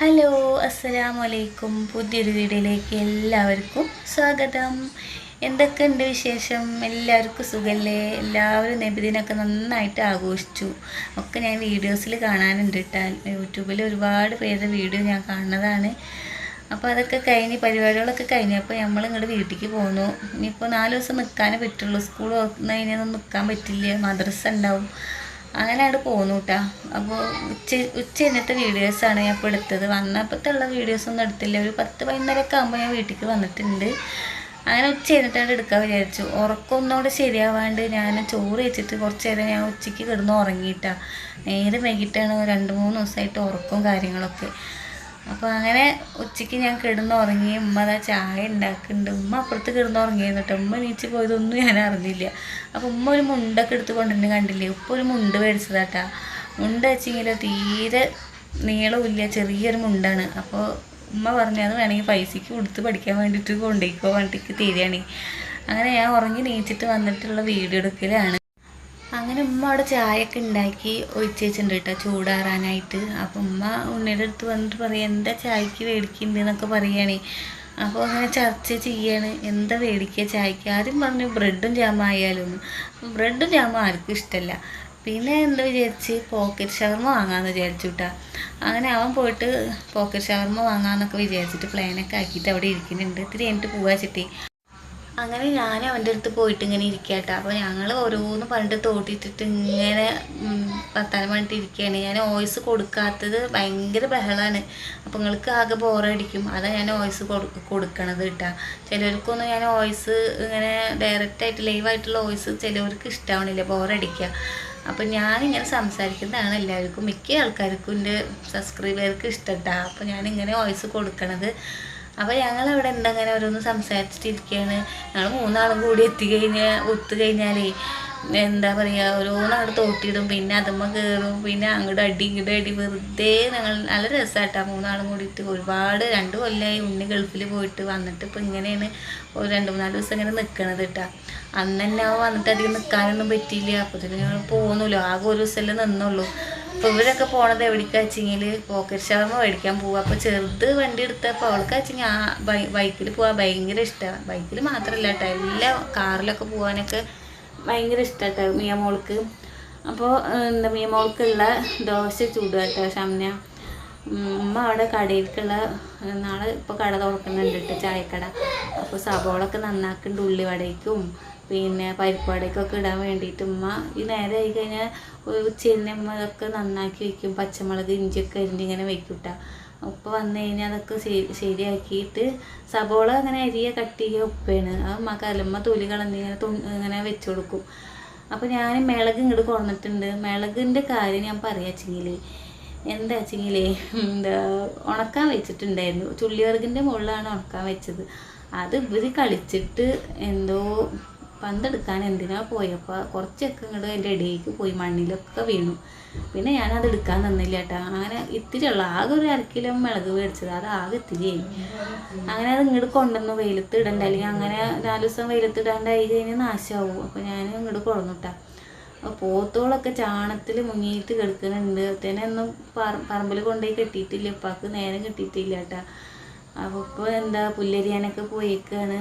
Hello അസ്സലാമു അലൈക്കും പുതിയൊരു വീഡിയോയിലേക്ക് എല്ലാവർക്കും സ്വാഗതം. എന്തൊക്കെയുണ്ട് വിശേഷം? എല്ലാവർക്കും സുഖല്ലേ? എല്ലാവരും നബിദിനൊക്കെ നന്നായിട്ട് ആഘോഷിച്ചു. ഒക്കെ ഞാൻ വീഡിയോസിൽ കാണാനുണ്ട് കേട്ടോ യൂട്യൂബിൽ ഒരുപാട് പേരുടെ വീഡിയോ ഞാൻ കാണുന്നതാണ്. അപ്പോൾ അതൊക്കെ കഴിഞ്ഞ് പരിപാടികളൊക്കെ കഴിഞ്ഞപ്പോൾ നമ്മൾ ഇങ്ങോട്ട് വീട്ടിലേക്ക് പോന്നു. ഇനിയിപ്പോൾ നാല് ദിവസം നിൽക്കാനേ പറ്റുള്ളൂ. സ്കൂൾ തുറന്നു കഴിഞ്ഞാൽ നിൽക്കാൻ പറ്റില്ല. മദ്രസ ഉണ്ടാവും. അങ്ങനെ അവിടെ പോന്നു കേട്ടോ അപ്പോൾ ഉച്ച ഉച്ച കഴിഞ്ഞത്തെ വീഡിയോസാണ് ഞാൻ ഇപ്പോൾ എടുത്തത്. വന്നപ്പോഴത്തുള്ള വീഡിയോസൊന്നും എടുത്തില്ല. ഒരു പത്ത് പതിനൊന്നരയൊക്കെ ആകുമ്പോൾ ഞാൻ വീട്ടിലേക്ക് വന്നിട്ടുണ്ട്. അങ്ങനെ ഉച്ച കഴിഞ്ഞിട്ടാണ് എടുക്കാൻ വിചാരിച്ചു. ഉറക്കമൊന്നുകൂടെ ശരിയാവാണ്ട് ഞാൻ ചോറ് വെച്ചിട്ട് കുറച്ച് നേരം ഞാൻ ഉച്ചയ്ക്ക് കിടന്ന് ഉറങ്ങിയിട്ടാണ് നേരെ വൈകിട്ടാണ് രണ്ട് മൂന്ന് ദിവസമായിട്ട് ഉറക്കവും കാര്യങ്ങളൊക്കെ. അപ്പോൾ അങ്ങനെ ഉച്ചയ്ക്ക് ഞാൻ കിടന്നുറങ്ങി ഉമ്മ അതാ ചായ ഉണ്ടാക്കുന്നുണ്ട് ഉമ്മ അപ്പുറത്ത് കിടന്ന് ഉറങ്ങിയിരുന്നു കേട്ടോ ഉമ്മ നീച്ച് പോയതൊന്നും ഞാൻ അറിഞ്ഞില്ല. അപ്പോൾ ഉമ്മ ഒരു മുണ്ടൊക്കെ എടുത്ത് കൊണ്ടുവന്ന് കണ്ടില്ലേ? ഉപ്പ ഒരു മുണ്ട് മേടിച്ചതാട്ടാ മുണ്ട് വെച്ചെങ്കിലും തീരെ നീളമില്ല ചെറിയൊരു മുണ്ടാണ്. അപ്പോൾ ഉമ്മ പറഞ്ഞു അത് വേണമെങ്കിൽ പൈസയ്ക്ക് കൊടുത്ത് പഠിക്കാൻ വേണ്ടിയിട്ട് കൊണ്ടുപോയിക്കോ വേണ്ടിക്ക് തീരുകയാണ്. അങ്ങനെ ഞാൻ ഉറങ്ങി നീച്ചിട്ട് വന്നിട്ടുള്ള വീഡിയോ എടുക്കലാണ്. അങ്ങനെ ഉമ്മ അവിടെ ചായയൊക്കെ ഉണ്ടാക്കി ഒഴിച്ച് കേട്ടോ ചൂടാറാനായിട്ട്. അപ്പോൾ ഉമ്മ ഉണ്ണിയുടെ അടുത്ത് വന്നിട്ട് പറയാം എന്താ ചായക്ക് മേടിക്കുന്നുണ്ട് എന്നൊക്കെ പറയുകയാണേ അപ്പോൾ അങ്ങനെ ചർച്ച ചെയ്യാണ് എന്താ മേടിക്കുക ചായക്ക്? ആദ്യം പറഞ്ഞു ബ്രെഡും ജാമും ആയാലും. ബ്രെഡും ജാമും ആർക്കും ഇഷ്ടമല്ല. പിന്നെ എന്താ വിചാരിച്ച് പോക്കറ്റ് ഷവർമ വാങ്ങാമെന്ന് വിചാരിച്ചു കേട്ടോ. അങ്ങനെ അവൻ പോയിട്ട് പോക്കറ്റ് ഷവർമ വാങ്ങാമെന്നൊക്കെ വിചാരിച്ചിട്ട് പ്ലാനൊക്കെ ആക്കിയിട്ട് അവിടെ ഇരിക്കുന്നുണ്ട്. ഇത്തിരി കഴിഞ്ഞിട്ട് പോവാ ചിട്ടി. അങ്ങനെ ഞാൻ അവന്റെ അടുത്ത് പോയിട്ട് ഇങ്ങനെ ഇരിക്കട്ടെ. അപ്പോൾ ഞങ്ങൾ ഓരോന്ന് പറഞ്ഞിട്ട് തോട്ടിട്ടിട്ട് ഇങ്ങനെ വർത്താനം പറഞ്ഞിട്ട് ഇരിക്കുകയാണ്. ഞാൻ വോയിസ് കൊടുക്കാത്തത് ഭയങ്കര ബഹളമാണ് അപ്പോൾ നിങ്ങൾക്ക് ആകെ ബോറടിക്കും. അതാണ് ഞാൻ വോയിസ് കൊടുക്കണത് കേട്ടോ. ചിലർക്കൊന്നും ഞാൻ വോയിസ് ഇങ്ങനെ ഡയറക്റ്റായിട്ട് ലൈവായിട്ടുള്ള വോയിസ് ചിലവർക്ക് ഇഷ്ടമാവണില്ല ബോറടിക്കുക. അപ്പം ഞാനിങ്ങനെ സംസാരിക്കുന്നതാണ് എല്ലാവർക്കും. മിക്ക ആൾക്കാർക്കും എന്റെ സബ്സ്ക്രൈബർക്ക് കേട്ടോ. അപ്പോൾ ഞാനിങ്ങനെ വോയിസ് കൊടുക്കണത്. അപ്പോൾ ഞങ്ങൾ അവിടെ എന്തങ്ങനെ ഓരോന്ന് സംസാരിച്ചിട്ടിരിക്കുകയാണ് ഞങ്ങൾ മൂന്നാളും കൂടി എത്തിക്കഴിഞ്ഞാൽ ഒത്തു കഴിഞ്ഞാലേ എന്താ പറയുക ഓരോന്ന് അങ്ങോട്ട് തോട്ടിയിടും പിന്നെ അതുമ്മ കയറും പിന്നെ അങ്ങോട്ട് അടി ഇങ്ങോട്ട് അടി. വെറുതെ ഞങ്ങൾ നല്ല രസമായിട്ടാ മൂന്നാളും കൂടിയിട്ട് ഒരുപാട് രണ്ട് കൊല്ലമായി ഉണ്ണി ഗൾഫിൽ പോയിട്ട് വന്നിട്ട് ഇപ്പോൾ ഇങ്ങനെയാണ് ഒരു രണ്ട് മൂന്നാൽ ദിവസം ഇങ്ങനെ നിൽക്കണത് കേട്ടാ അന്ന് തന്നെ വന്നിട്ട് അധികം നിൽക്കാനൊന്നും പറ്റിയില്ല. അപ്പോൾ തന്നെ ഞങ്ങൾ പോകുന്നുല്ലോ ആകെ ഒരു ദിവസമല്ലേ നിന്നുള്ളൂ. അപ്പോൾ ഇവരൊക്കെ പോണത് എവിടേക്കാ വെച്ചെങ്കിൽ പോക്കറ്റ് ഷവർമ മേടിക്കാൻ പോവുക അപ്പോൾ ചെറുത് വണ്ടി എടുത്തപ്പോൾ അവൾക്ക് വെച്ചെങ്കിൽ ആ ബൈക്കിൽ പോകാൻ ഭയങ്കര ഇഷ്ടമാണ് ബൈക്കിൽ മാത്രമല്ല കേട്ടോ എല്ലാ കാറിലൊക്കെ പോകാനൊക്കെ ഭയങ്കര ഇഷ്ടമാട്ടോ മിയ മോൾക്ക്. അപ്പോൾ എന്താ മിയ മോൾക്കുള്ള ദോശ ചൂടുക കേട്ടോ ഉം, ഉമ്മ അവിടെ കടയിലേക്കുള്ള നാളെ ഇപ്പോൾ കട തുറക്കുന്നുണ്ട് ചായക്കട. അപ്പോൾ സബോളൊക്കെ നന്നാക്കുന്നുണ്ട് ഉള്ളിവടയ്ക്കും പിന്നെ പരിപ്പടക്കൊക്കെ ഇടാൻ വേണ്ടിയിട്ട് ഉമ്മ ഈ നേരെ ആയി കഴിഞ്ഞാൽ ഉച്ചരിഞ്ഞ ഉമ്മ ഇതൊക്കെ നന്നാക്കി വെക്കും. പച്ചമുളക് ഇഞ്ചിയൊക്കെ അരിഞ്ഞ് ഇങ്ങനെ വെക്കും കേട്ടോ ഉപ്പ് വന്നു കഴിഞ്ഞാൽ അതൊക്കെ ശരി ശരിയാക്കിയിട്ട് സബോള അങ്ങനെ അരിയ കട്ട് ചെയ്യുക ഉപ്പയാണ് അത് ഉമ്മ കലമ്മ തൊലി കളഞ്ഞ് ഇങ്ങനെ വെച്ച് കൊടുക്കും. അപ്പോൾ ഞാൻ മിളക് ഇങ്ങോട്ട് കൊണ്ടിട്ടുണ്ട് മിളകിന്റെ കാര്യം ഞാൻ പറയാച്ചെങ്കിൽ എന്താ വെച്ചെങ്കിൽ എന്താ ഉണക്കാൻ വെച്ചിട്ടുണ്ടായിരുന്നു. ചുള്ളിവർഗിന്റെ മുകളിലാണ് ഉണക്കാൻ വെച്ചത്. അത് ഇവർ കളിച്ചിട്ട് എന്തോ പന്തെടുക്കാൻ എന്തിനാ പോയപ്പോൾ കുറച്ചൊക്കെ ഇങ്ങോട്ട് എന്റെ ഇടയിലേക്ക് പോയി മണ്ണിലൊക്കെ വീണു. പിന്നെ ഞാനത് എടുക്കാൻ തന്നില്ല കേട്ടോ. അങ്ങനെ ഇത്തിരി ഉള്ള. ആകെ ഒരു അര കിലോ മിളക് മേടിച്ചത്. അത് ആകെ ഇത്തിരിയായി അങ്ങനെ അത് ഇങ്ങോട്ട് കൊണ്ടുവന്നു. വെയിലത്ത് ഇടണ്ട. അല്ലെങ്കിൽ അങ്ങനെ നാല് ദിവസം വെയിലത്ത് ഇടാണ്ടായി കഴിഞ്ഞാൽ നാശമാവും അപ്പോൾ ഞാൻ ഇങ്ങോട്ട് കൊണ്ടുവന്നിട്ടാ പോത്തോളൊക്കെ ചാണത്തിൽ മുങ്ങിയിട്ട് കിടക്കുന്നുണ്ട്. തന്നെ ഒന്നും പറമ്പിൽ കൊണ്ടുപോയി കെട്ടിയിട്ടില്ല. ഉപ്പാക്ക് നേരം കിട്ടിയിട്ടില്ല കേട്ടാ അപ്പോൾ ഇപ്പോൾ എന്താ പുല്ലരിയാനൊക്കെ പോയേക്കാണ്.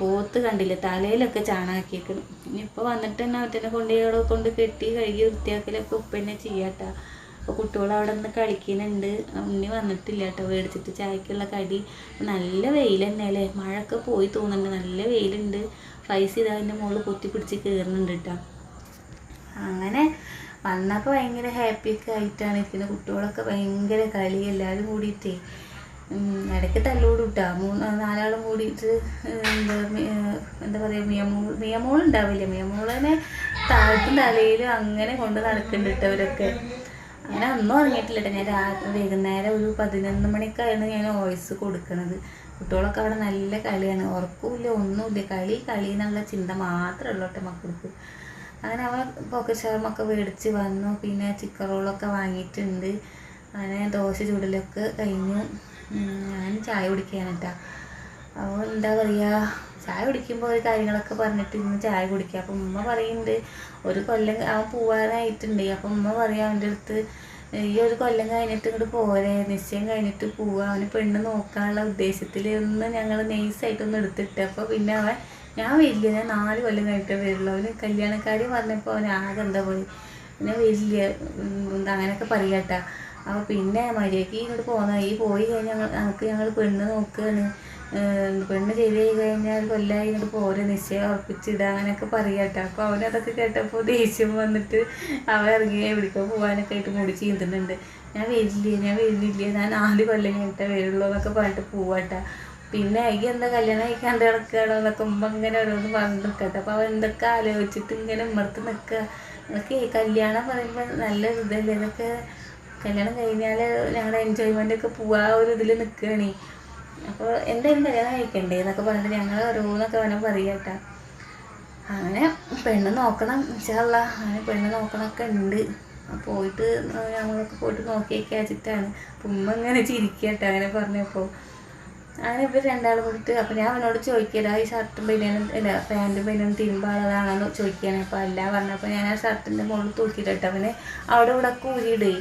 പോത്ത് കണ്ടില്ല തലയിലൊക്കെ ചാണാക്കിയേക്കണം. ഇനിയിപ്പോൾ വന്നിട്ട് തന്നെ അവറ്റനെ കൊണ്ടുപോയി അവിടെ കൊണ്ട് കെട്ടി കഴുകി വൃത്തിയാക്കലൊക്കെ ഉപ്പ തന്നെ ചെയ്യാട്ടാ. അപ്പോൾ കുട്ടികൾ അവിടെ നിന്ന് കളിക്കുന്നുണ്ട് ഉണ്ണി വന്നിട്ടില്ല കേട്ടോ മേടിച്ചിട്ട് ചായക്കുള്ള കടി. നല്ല വെയിൽ തന്നെ അല്ലേ മഴയൊക്കെ പോയി തോന്നുന്നുണ്ട് നല്ല വെയിലുണ്ട്. ഫൈസ് ഇതാ അതിന്റെ മുകളിൽ കൊത്തി പിടിച്ച് കയറുന്നുണ്ട് കേട്ടോ അങ്ങനെ വന്നപ്പോൾ ഭയങ്കര ഹാപ്പിയൊക്കെ ആയിട്ടാണ് ഇരിക്കുന്നത് കുട്ടികളൊക്കെ ഭയങ്കര കളി എല്ലാവരും കൂടിയിട്ടേ. ഇടയ്ക്ക് തല്ലോടും കേട്ടോ മൂന്ന് നാലാളും കൂടിയിട്ട് എന്താ എന്താ പറയുക മിയമോൾ മിയമോൾ ഉണ്ടാവില്ല? മിയമോളിനെ താഴത്തും തലയിലും അങ്ങനെ കൊണ്ട് നടക്കുന്നുണ്ട് അവരൊക്കെ. അങ്ങനെ ഒന്നും ഉറങ്ങിയിട്ടില്ല ഞാൻ രാത്രി വൈകുന്നേരം ഒരു പതിനൊന്ന് മണിക്കായിരുന്നു ഞാൻ വോയിസ് കൊടുക്കുന്നത് കുട്ടികളൊക്കെ അവിടെ നല്ല കളിയാണ്. ഉറക്കമില്ല ഒന്നുമില്ല. കളി കളി എന്നുള്ള ചിന്ത മാത്രമേ ഉള്ളൂ കേട്ടോ മക്കൾക്ക്. അങ്ങനെ അവൻ പോക്കറ്റ് മേടിച്ച് വന്നു. പിന്നെ ചിക്കൻ റോളൊക്കെ വാങ്ങിയിട്ടുണ്ട്. അങ്ങനെ ദോശ ചൂടലൊക്കെ കഴിഞ്ഞു. ഞാൻ ചായ കുടിക്കുകയാണ് കേട്ടോ അപ്പോൾ എന്താ പറയുക ചായ കുടിക്കുമ്പോൾ ഒരു കാര്യങ്ങളൊക്കെ പറഞ്ഞിട്ട് ഇന്ന് ചായ കുടിക്കുക അപ്പം ഉമ്മ പറയുന്നുണ്ട് ഒരു കൊല്ലം അവൻ പോവാനായിട്ടുണ്ട്. അപ്പം ഉമ്മ പറയാം അവന്റെ അടുത്ത് ഈ ഒരു കൊല്ലം കഴിഞ്ഞിട്ട് ഇങ്ങോട്ട് പോരെ. നിശ്ചയം കഴിഞ്ഞിട്ട് പോവുക അവന് പെണ്ണ് നോക്കാനുള്ള ഉദ്ദേശത്തിൽ ഒന്ന് ഞങ്ങൾ നൈസായിട്ടൊന്ന് എടുത്തിട്ട്. അപ്പോൾ പിന്നെ അവൻ ഞാൻ വരില്ല ഞാൻ നാല് കൊല്ലം കഴിഞ്ഞിട്ടേ വരുള്ളൂ. അവന് കല്യാണക്കാരി പറഞ്ഞപ്പോൾ അവൻ ആകെ എന്താ പോയി പിന്നെ വരില്ല എന്താ അങ്ങനെയൊക്കെ പറയാട്ടാ. അപ്പോൾ പിന്നെ മര്യാദയ്ക്ക് ഇങ്ങോട്ട് പോകുന്ന ഈ പോയി കഴിഞ്ഞാൽ ഞങ്ങൾക്ക് ഞങ്ങൾ പെണ്ണ് നോക്കുകയാണ് പെണ്ണ് ചെയ്ത് കഴിഞ്ഞാൽ കൊല്ലായി ഇങ്ങോട്ട് പോരെ നിശ്ചയം ഉറപ്പിച്ചിടുക അങ്ങനെയൊക്കെ പറയാട്ടോ. അപ്പോൾ അവനതൊക്കെ കേട്ടപ്പോൾ ദേഷ്യം വന്നിട്ട് അവൻ ഇറങ്ങി എവിടേക്കോ പോകാനൊക്കെ ആയിട്ട് മുടി ചീന്തുന്നുണ്ട്. ഞാൻ വരില്ല ഞാൻ വരുന്നില്ല ഞാൻ നാല് കൊല്ലം കഴിഞ്ഞിട്ടേ വരുള്ളൂ എന്നൊക്കെ പറഞ്ഞിട്ട് പോവാട്ടോ. പിന്നെ അയ്യ എന്താ കല്യാണം കഴിക്കാണ്ട് കിടക്കുകയാണോ എന്നൊക്കെ ഉമ്മ ഇങ്ങനെ ഓരോന്ന് പറഞ്ഞു നിൽക്കട്ടെ അപ്പോൾ അവൻ എന്തൊക്കെ ആലോചിച്ചിട്ട് ഇങ്ങനെ ഉമ്മർത്ത് നിൽക്കുക എന്നൊക്കെ കല്യാണം പറയുമ്പോൾ നല്ല ഇതല്ലേ? ഇതൊക്കെ കല്യാണം കഴിഞ്ഞാൽ ഞങ്ങളുടെ എൻജോയ്മെന്റ് ഒക്കെ പോവാ ഒരു ഇതിൽ നിൽക്കുകയാണ് അപ്പോൾ എന്തായാലും കല്യാണം കഴിക്കണ്ടേ എന്നൊക്കെ പറഞ്ഞിട്ട് ഞങ്ങൾ ഓരോന്നൊക്കെ വേണം പറയാട്ടാ അങ്ങനെ പെണ്ണ് നോക്കണം ഇൻഷാല്ല അങ്ങനെ പെണ്ണ് നോക്കണമൊക്കെ ഉണ്ട്. പോയിട്ട് ഞങ്ങളൊക്കെ പോയിട്ട് നോക്കിയൊക്കെ വെച്ചിട്ടാണ്. ഉമ്മ ഇങ്ങനെ ചിരിക്കട്ടെ അങ്ങനെ പറഞ്ഞപ്പോൾ അങ്ങനെ ഇവർ രണ്ടാളും കൂടിയിട്ട് അപ്പം ഞാൻ അവനോട് ചോദിക്കില്ല ഈ ഷർട്ടും ബനിയനും അല്ല പാന്റും ബനിയനും തിരുമ്പാളതാണെന്ന് ചോദിക്കുകയാണ്. അപ്പോൾ അല്ല പറഞ്ഞപ്പോൾ ഞാൻ ആ ഷർട്ടിന്റെ മുകളിൽ തൂക്കിയിട്ടിട്ട് അവന് അവിടെ ഇവിടെ കൂരിയിടേ.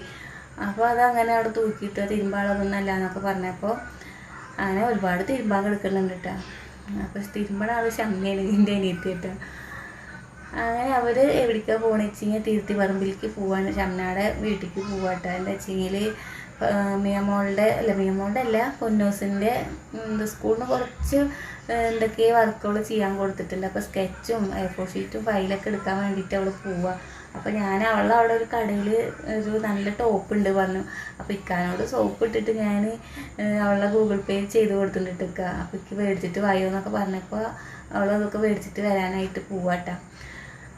അപ്പോൾ അതങ്ങനെ അവിടെ തൂക്കിയിട്ട് തിരുമ്പാളതൊന്നും അല്ല എന്നൊക്കെ പറഞ്ഞപ്പോൾ അങ്ങനെ ഒരുപാട് തിരുമ്പാൻ കിടക്കുന്നുണ്ട് കേട്ടോ അപ്പോൾ തിരുമ്പണ ആൾ ഷമ്മിയാണ് എന്റെ അനിയത്തി കേട്ടോ അങ്ങനെ അവർ എവിടേക്കാണ് പോകണമെന്ന് കഴിഞ്ഞാൽ തിരുത്തി പറമ്പിലേക്ക് പോവാണ്. ഷംനാടെ വീട്ടിലേക്ക് പോവാട്ടോ എന്താ വെച്ചെങ്കിൽ മിയമോളുടെ അല്ല മിയമോളുടെ അല്ല പൊന്നൂസിന്റെ എന്താ സ്കൂളിന് കുറച്ച് എന്തൊക്കെ വർക്കുകൾ ചെയ്യാൻ കൊടുത്തിട്ടുണ്ട്. അപ്പോൾ സ്കെച്ചും എ ഫോർ ഷീറ്റും ഫയലൊക്കെ എടുക്കാൻ വേണ്ടിയിട്ട് അവൾ പോവുക അപ്പോൾ ഞാൻ അവളെ അവിടെ ഒരു കടയിൽ ഒരു നല്ല ടോപ്പ് ഉണ്ട് പറഞ്ഞു. അപ്പോൾ ഇക്കാനോട് സോപ്പ് ഇട്ടിട്ട് ഞാൻ അവളെ ഗൂഗിൾ പേ ചെയ്ത് കൊടുത്തിട്ടുണ്ട് ഇക്ക. അപ്പോൾ ഇക്ക് മേടിച്ചിട്ട് വായോ എന്നൊക്കെ പറഞ്ഞപ്പോൾ അവളതൊക്കെ മേടിച്ചിട്ട് വരാനായിട്ട് പോവാട്ടോ.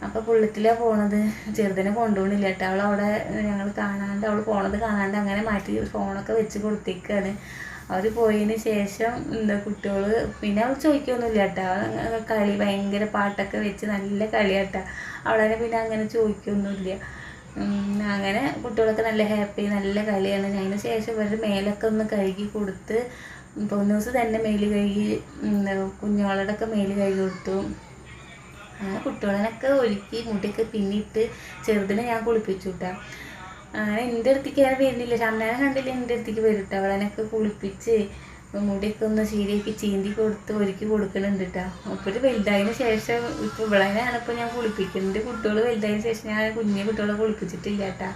അപ്പോൾ ബുള്ളറ്റിലാണ് പോണത്. ചെറുതിനെ കൊണ്ടുപോകണില്ല കേട്ടോ അവൾ അവിടെ ഞങ്ങൾ കാണാണ്ട് അവൾ പോണത് കാണാണ്ട് അങ്ങനെ മാറ്റി ഫോണൊക്കെ വെച്ച് കൊടുത്തേക്കാണ്. അവർ പോയതിന് ശേഷം എന്താ കുട്ടികൾ പിന്നെ അവൾ ചോദിക്കൊന്നുമില്ല കേട്ടോ കളി ഭയങ്കര പാട്ടൊക്കെ വെച്ച് നല്ല കളിയാട്ടാ. അവളെ പിന്നെ അങ്ങനെ ചോദിക്കൊന്നുമില്ല അങ്ങനെ കുട്ടികളൊക്കെ നല്ല ഹാപ്പി നല്ല കളിയാണ്. അതിന് ശേഷം ഇവരുടെ മേലൊക്കെ ഒന്ന് കഴുകി കൊടുത്ത് പൊന്നൂസ് തന്നെ മേൽ കഴുകി കുഞ്ഞോളുടെ ഒക്കെ മേൽ കഴുകി കൊടുത്തു. അങ്ങനെ കുട്ടികളെയൊക്കെ ഒരുക്കി മുടിയൊക്കെ പിന്നിട്ട് ചെറുതിനെ ഞാൻ കുളിപ്പിച്ചു കേട്ടോ അങ്ങനെ എന്റെ അടുത്തേക്ക് ഞാൻ വരുന്നില്ല. ചന്ദനെ കണ്ടില്ല എന്റെ അടുത്തേക്ക് വരും കേട്ടോ അവളെനൊക്കെ കുളിപ്പിച്ച് മുടിയൊക്കെ ഒന്ന് ശരിയാക്കി ചീന്തി കൊടുത്ത് ഒരുക്കി കൊടുക്കുന്നുണ്ട് കേട്ടോ അപ്പോൾ വലുതായതിന് ശേഷം ഇപ്പോൾ ഇവളെയാണ് ഇപ്പോൾ ഞാൻ കുളിപ്പിക്കുന്നത് കുട്ടികൾ വലുതായതിന് ശേഷം ഞാൻ കുഞ്ഞു കുട്ടികളെ കുളിപ്പിച്ചിട്ടില്ല കേട്ടോ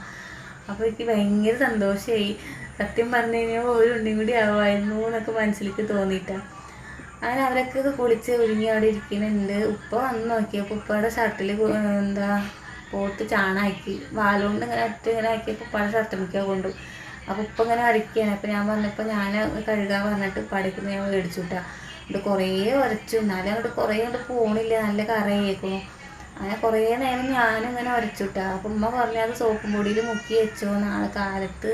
അപ്പോൾ എനിക്ക് ഭയങ്കര സന്തോഷമായി സത്യം പറഞ്ഞു കഴിഞ്ഞാൽ ഉണ്ണിയും കൂടി ആവായിരുന്നു എന്നൊക്കെ മനസ്സിലേക്ക് തോന്നിയിട്ടാണ് അങ്ങനെ അവരൊക്കെ കുളിച്ച് ഒരുങ്ങി അവിടെ ഇരിക്കുന്നുണ്ട് ഉപ്പ വന്ന് നോക്കിയപ്പോൾ ഉപ്പയുടെ ഷർട്ടിൽ എന്താ പോത്ത് ചാണാക്കി വാലുകൊണ്ട് ഇങ്ങനെ ഒറ്റ ഇങ്ങനെ ആക്കിയപ്പോൾ പല ഷർട്ടിലേക്ക് കൊണ്ടു. അപ്പോൾ ഉപ്പ ഇങ്ങനെ അരക്കുകയാണ് അപ്പോൾ ഞാൻ പറഞ്ഞപ്പോൾ ഞാൻ കഴുകാൻ പറഞ്ഞിട്ട് പടിക്കുന്ന ഞാൻ മേടിച്ചു കിട്ടുക എന്നിട്ട് കുറേ ഉരച്ചു എന്നാലും അങ്ങോട്ട് കുറേ അങ്ങോട്ട് പോണില്ല. നല്ല കറയേക്കുന്നു അങ്ങനെ കുറേ നേരം ഞാനിങ്ങനെ ഇങ്ങനെ കിട്ടുക അപ്പം ഉമ്മ പറഞ്ഞു അത് സോപ്പും പൊടിയിൽ മുക്കി വെച്ചോ നാളെ കാലത്ത്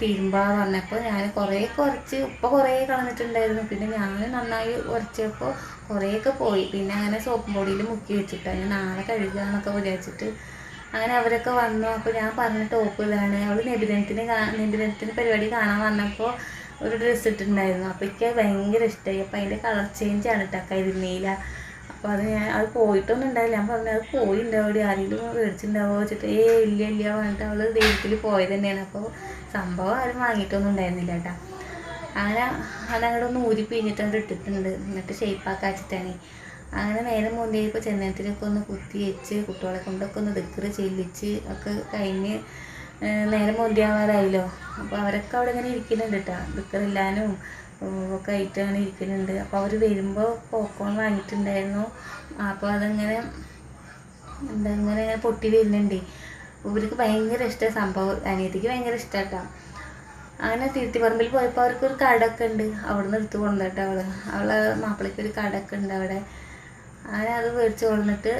തിരുമ്പാ പറഞ്ഞപ്പോൾ ഞാൻ കുറേ കുറച്ച് ഉപ്പ കുറേ കളഞ്ഞിട്ടുണ്ടായിരുന്നു. പിന്നെ ഞാൻ നന്നായി ഉരച്ചപ്പോൾ കുറേയൊക്കെ പോയി. പിന്നെ അങ്ങനെ സോപ്പ് പൊടിയിൽ മുക്കി വെച്ചിട്ട് ഞാൻ നാളെ കഴുകാന്നൊക്കെ വിചാരിച്ചിട്ട് അങ്ങനെ അവരൊക്കെ വന്നു. അപ്പോൾ ഞാൻ പറഞ്ഞ ടോപ്പ് ഇതാണ് അവൾ നബിദിനത്തിന് നബിദിനത്തിന് പരിപാടി കാണാൻ വന്നപ്പോൾ ഒരു ഡ്രസ്സ് ഇട്ടിട്ടുണ്ടായിരുന്നു. അപ്പോൾ എനിക്ക് ഭയങ്കര ഇഷ്ടമായി അപ്പോൾ അതിന്റെ കളർ ചേഞ്ച് ആണ് കേട്ടോ കരിനീല അപ്പോൾ അത് ഞാൻ അത് പോയിട്ടൊന്നും ഉണ്ടായില്ല. ഞാൻ പറഞ്ഞു അത് പോയിണ്ടാവും ആരെങ്കിലും മേടിച്ചിട്ടുണ്ടാവുമോ വെച്ചിട്ട് ഏ ഇല്ല ഇല്ല പറഞ്ഞിട്ട് അവൾ ദൈവത്തിൽ പോയത് തന്നെയാണ്. അപ്പോൾ സംഭവം ആരും വാങ്ങിയിട്ടൊന്നും ഉണ്ടായിരുന്നില്ല കേട്ടോ അങ്ങനെ അതങ്ങോട്ട് ഒന്ന് ഊരി പിഴിഞ്ഞിട്ടുണ്ട് ഇട്ടിട്ടുണ്ട്. എന്നിട്ട് ഷേപ്പാക്കി വെച്ചിട്ടാണ് അങ്ങനെ നേരെ മുന്നേപ്പോൾ ചെന്നൈത്തിലൊക്കെ ഒന്ന് കുത്തി വെച്ച് കുട്ടികളെ കൊണ്ടൊക്കെ ഒന്ന് ദിക്കറ് ചെല്ലിച്ച് ഒക്കെ കഴിഞ്ഞ് നേരെ മുന്തിയാവാറായല്ലോ അപ്പോൾ അവരൊക്കെ അവിടെ ഇങ്ങനെ ഇരിക്കുന്നുണ്ട് കേട്ടോ ദിക്കറില്ലാനും ഒക്കെ ആയിട്ട് അങ്ങനെ ഇരിക്കുന്നുണ്ട്. അപ്പോൾ അവർ വരുമ്പോൾ പോപ്കോൺ വാങ്ങിയിട്ടുണ്ടായിരുന്നു. അപ്പോൾ അതങ്ങനെ എന്താ ഇങ്ങനെ പൊട്ടി വരുന്നുണ്ട്. ഇവർക്ക് ഭയങ്കര ഇഷ്ടമാണ് സംഭവം. അനിയത്തിക്ക് ഭയങ്കര ഇഷ്ടമാട്ടോ അങ്ങനെ തിരുത്തിപ്പറമ്പിൽ പോയപ്പോൾ അവർക്ക് ഒരു കടയൊക്കെ ഉണ്ട് അവിടെ നിന്ന് എടുത്ത് കൊണ്ടുവന്നിട്ട് അവൾ അവളെ മാപ്പിളയ്ക്ക് ഒരു കടയൊക്കെ ഉണ്ട് അവിടെ. അങ്ങനെ അത് മേടിച്ച് കൊണ്ടിട്ട്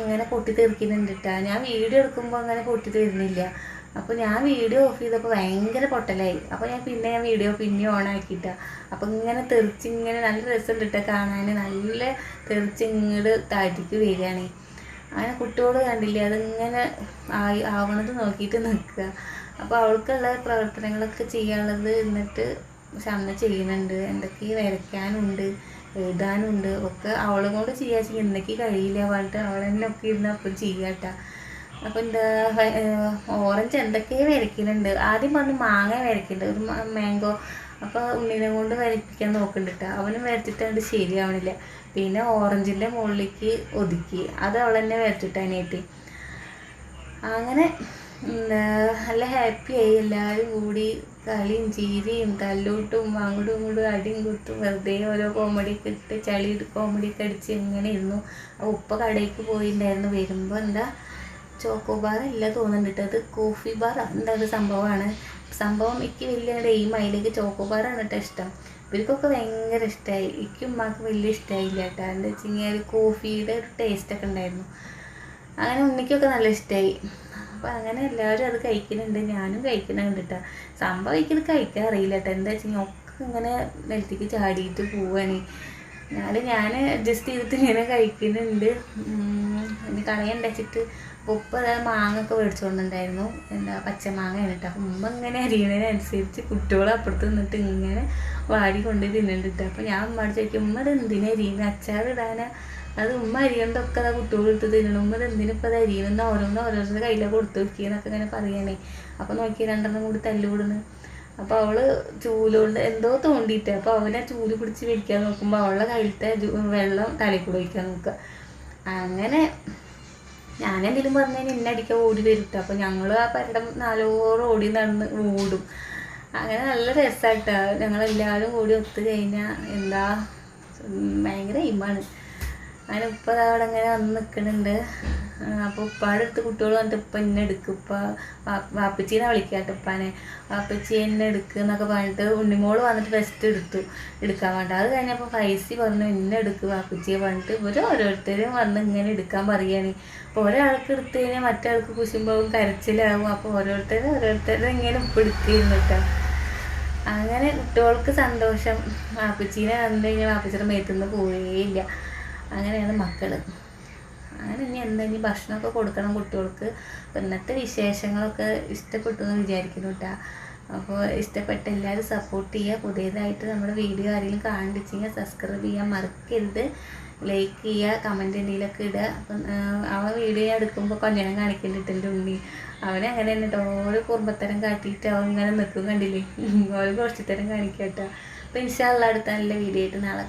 ഇങ്ങനെ പൊട്ടി തെറിക്കുന്നുണ്ട് കേട്ടോ ഞാൻ വീഡിയോ എടുക്കുമ്പോൾ അങ്ങനെ പൊട്ടി തരുന്നില്ല അപ്പോൾ ഞാൻ വീഡിയോ ഓഫ് ചെയ്തപ്പോൾ ഭയങ്കര പൊട്ടലായി. അപ്പോൾ ഞാൻ പിന്നെ ഞാൻ വീഡിയോ പിന്നെ ഓൺ ആക്കിയിട്ടാ. അപ്പോൾ ഇങ്ങനെ തെറിച്ച് ഇങ്ങനെ നല്ല രസം ഇട്ട കാണാൻ നല്ല തെറിച്ച് ഇങ്ങോട്ട് താഴത്തേക്ക് വരികയാണ്. അങ്ങനെ കുട്ടിയോട് കണ്ടില്ലേ അതിങ്ങനെ ആയി ആവണത് നോക്കിയിട്ട് നിൽക്കുക. അപ്പോൾ അവൾക്കുള്ള പ്രവർത്തനങ്ങളൊക്കെ ചെയ്യാനുള്ളത് എന്നിട്ട് ഷമ്മ ചെയ്യുന്നുണ്ട്. എന്തൊക്കെ വരയ്ക്കാനുണ്ട് എഴുതാനുണ്ട് ഒക്കെ അവളും കൊണ്ട് ചെയ്യാ എന്തൊക്കെ കഴിയില്ല പറഞ്ഞിട്ട് അവൾ തന്നെ ഒക്കെ ഇരുന്ന് അപ്പം ചെയ്യാട്ട അപ്പോൾ എന്താ ഓറഞ്ച് എന്തൊക്കെ വരയ്ക്കുന്നുണ്ട് ആദ്യം പറഞ്ഞ് മാങ്ങ വരയ്ക്കുന്നുണ്ട് ഒരു മാംഗോ അപ്പോൾ ഉണ്ണിനെ കൊണ്ട് വരയ്പ്പിക്കാൻ നോക്കുന്നുണ്ട് അവനും വരച്ചിട്ടുണ്ട് ശരിയാവണില്ല. പിന്നെ ഓറഞ്ചിന്റെ മുകളിലേക്ക് ഒതുക്കി. അത് അവൾ തന്നെ വരച്ചിട്ടാനായിട്ട് അങ്ങനെ നല്ല ഹാപ്പിയായി എല്ലാവരും കൂടി കളിയും ചീരിയും തല്ലൂട്ടും അങ്ങോട്ടും ഇങ്ങോട്ടും അടിയും കുത്തും വെറുതെ ഓരോ കോമഡി ഒക്കെ ഇട്ട് ചളി കോമഡി ഒക്കെ അടിച്ച് ഇങ്ങനെ ഇരുന്നു. ഉപ്പ കടയിലേക്ക് പോയിട്ടുണ്ടായിരുന്നു വരുമ്പോൾ എന്താ ചോക്കോ ബാർ ഇല്ല തോന്നുന്നുണ്ട് അത് കോഫി ബാർ എന്താ ഒരു സംഭവമാണ്? സംഭവം എനിക്ക് വലിയ എയിം അതിലേക്ക് ചോക്കോ ബാറാണ് കേട്ടോ ഇഷ്ടം. ഇവർക്കൊക്കെ ഭയങ്കര ഇഷ്ടമായി എനിക്കും ഉമ്മാക്ക് വലിയ ഇഷ്ടമായില്ല കേട്ടോ എന്താ വെച്ച് കഴിഞ്ഞാൽ കോഫിയുടെ ഒരു ടേസ്റ്റൊക്കെ ഉണ്ടായിരുന്നു. അങ്ങനെ ഉണ്ണിക്കൊക്കെ നല്ല ഇഷ്ടമായി അപ്പോൾ അങ്ങനെ എല്ലാവരും അത് കഴിക്കുന്നുണ്ട്. ഞാനും കഴിക്കുന്നുണ്ട് കേട്ടോ സംഭവം കഴിക്കുന്നത് കഴിക്കാൻ അറിയില്ല കേട്ടോ എന്താ വെച്ചാൽ ഒക്കെ ഇങ്ങനെ നിലത്തേക്ക് ചാടിയിട്ട് പോവാണ്. എന്നാലും ഞാൻ അഡ്ജസ്റ്റ് ചെയ്തിട്ട് ഇങ്ങനെ കഴിക്കുന്നുണ്ട്. ഇനി കളയണ്ടച്ചിട്ട് ഉപ്പ് അതായത് മാങ്ങൊക്കെ മേടിച്ചുകൊണ്ടുണ്ടായിരുന്നു എന്താ പച്ചമാങ്ങയാണ് കേട്ടോ അപ്പം ഉമ്മ ഇങ്ങനെ അരിയണതിനനുസരിച്ച് കുട്ടികൾ അപ്പുറത്ത് നിന്നിട്ട് ഇങ്ങനെ വാടി കൊണ്ട് തിന്നുന്നുണ്ട് കേട്ടോ അപ്പോൾ ഞാൻ ഉമ്മ ചോദിക്കും ഉമ്മ ഇത് എന്തിനാ അരിയുന്നത് അച്ചാർ ഇടാനാ? അത് ഉമ്മ അരിയണ്ടൊക്കെ അതാ കുട്ടികൾ എടുത്ത് തിന്നണം ഉമ്മ എന്തിനിപ്പോൾ അത് അരിയുന്ന ഓരോന്ന് ഓരോരുത്തരുടെ കയ്യിലാണ് കൊടുത്തു വെക്കിയെന്നൊക്കെ ഇങ്ങനെ പറയണേ. അപ്പോൾ നോക്കി രണ്ടെണ്ണം കൂടി തല്ലുകൂടുന്നു അപ്പോൾ അവൾ ചൂലുകൊണ്ട് എന്തോ തോണ്ടിയിട്ട്. അപ്പോൾ അവനെ ചൂൽ പിടിച്ച് വലിക്കാൻ നോക്കുമ്പോൾ അവളുടെ കയ്യിലത്തെ വെള്ളം തലയിൽ കൂടെ ഒഴിക്കാൻ നോക്കുക അങ്ങനെ ഞാനെന്തെങ്കിലും പറഞ്ഞു കഴിഞ്ഞാൽ എന്നെ അടിക്കാൻ ഓടി വരും ട്ടോ. അപ്പോൾ ഞങ്ങൾ ആ പരടം നാലോറ് ഓടി നടന്ന് ഓടും. അങ്ങനെ നല്ല രസമായിട്ടാ ഞങ്ങളെല്ലാവരും കൂടി ഒത്തു കഴിഞ്ഞാൽ എന്താ ഭയങ്കര ഇമ്മാണ് അങ്ങനെ ഉപ്പ അവിടെ അങ്ങനെ വന്ന് നിൽക്കുന്നുണ്ട് അപ്പോൾ ഉപ്പാടെ അടുത്ത് കുട്ടികൾ വന്നിട്ട് ഉപ്പ എന്നെ എടുക്കും ഉപ്പ വാപ്പച്ചീനെ വിളിക്കാട്ടോ ഉപ്പാനെ. വാപ്പച്ചി എന്നെ എടുക്കുക എന്നൊക്കെ പറഞ്ഞിട്ട് ഉണ്ണിമോൾ വന്നിട്ട് ഫസ്റ്റ് എടുത്തു എടുക്കാൻ വേണ്ട. അത് കഴിഞ്ഞപ്പോൾ ഫൈസി പറഞ്ഞു എന്നെ എടുക്കുക വാപ്പച്ചിയെ പറഞ്ഞിട്ട് ഇവർ ഓരോരുത്തരും വന്ന് ഇങ്ങനെ എടുക്കാൻ പറയുകയാണ് അപ്പോൾ ഒരാൾക്ക് എടുത്തു കഴിഞ്ഞാൽ മറ്റേ കുശുമ്പോഴും കരച്ചിലാവും. അപ്പോൾ ഓരോരുത്തരും ഓരോരുത്തരും ഇങ്ങനെ ഉപ്പ് എടുത്തിരുന്നു കേട്ടോ അങ്ങനെ കുട്ടികൾക്ക് സന്തോഷം. വാപ്പച്ചീനെ കണ്ടു കഴിഞ്ഞാൽ വാപ്പച്ചിയുടെ മേത്തുനിന്ന് പോവുകയില്ല അങ്ങനെയാണ് മക്കൾ അങ്ങനെ ഇനി എന്താ? ഇനി ഭക്ഷണമൊക്കെ കൊടുക്കണം കുട്ടികൾക്ക്. അപ്പോൾ ഇന്നത്തെ വിശേഷങ്ങളൊക്കെ ഇഷ്ടപ്പെട്ടു എന്ന് വിചാരിക്കുന്നു കേട്ടോ അപ്പോൾ ഇഷ്ടപ്പെട്ട എല്ലാവരും സപ്പോർട്ട് ചെയ്യുക. പുതിയതായിട്ട് നമ്മുടെ വീഡിയോ ആരെങ്കിലും കാണിച്ചെങ്കിൽ സബ്സ്ക്രൈബ് ചെയ്യാൻ മറക്കരുത്. ലൈക്ക് ചെയ്യുക കമന്റ് എന്തെങ്കിലുമൊക്കെ ഇടുക. അപ്പം അവൻ വീഡിയോ എടുക്കുമ്പോൾ കൊഞ്ഞനം കാണിക്കുന്നുണ്ട് എന്റെ ഉണ്ണി. അവനെ അങ്ങനെ തന്നെ ഓരോ കുറുമ്പത്തരം കാട്ടിയിട്ട് അവൻ ഇങ്ങനെ നിൽക്കും കണ്ടില്ലേ? ഓരോ കുറച്ചിത്തരം കാണിക്കാം കേട്ടോ അപ്പോൾ ഇൻഷാള്ള അടുത്ത നല്ല വീഡിയോ ആയിട്ട് നാളെ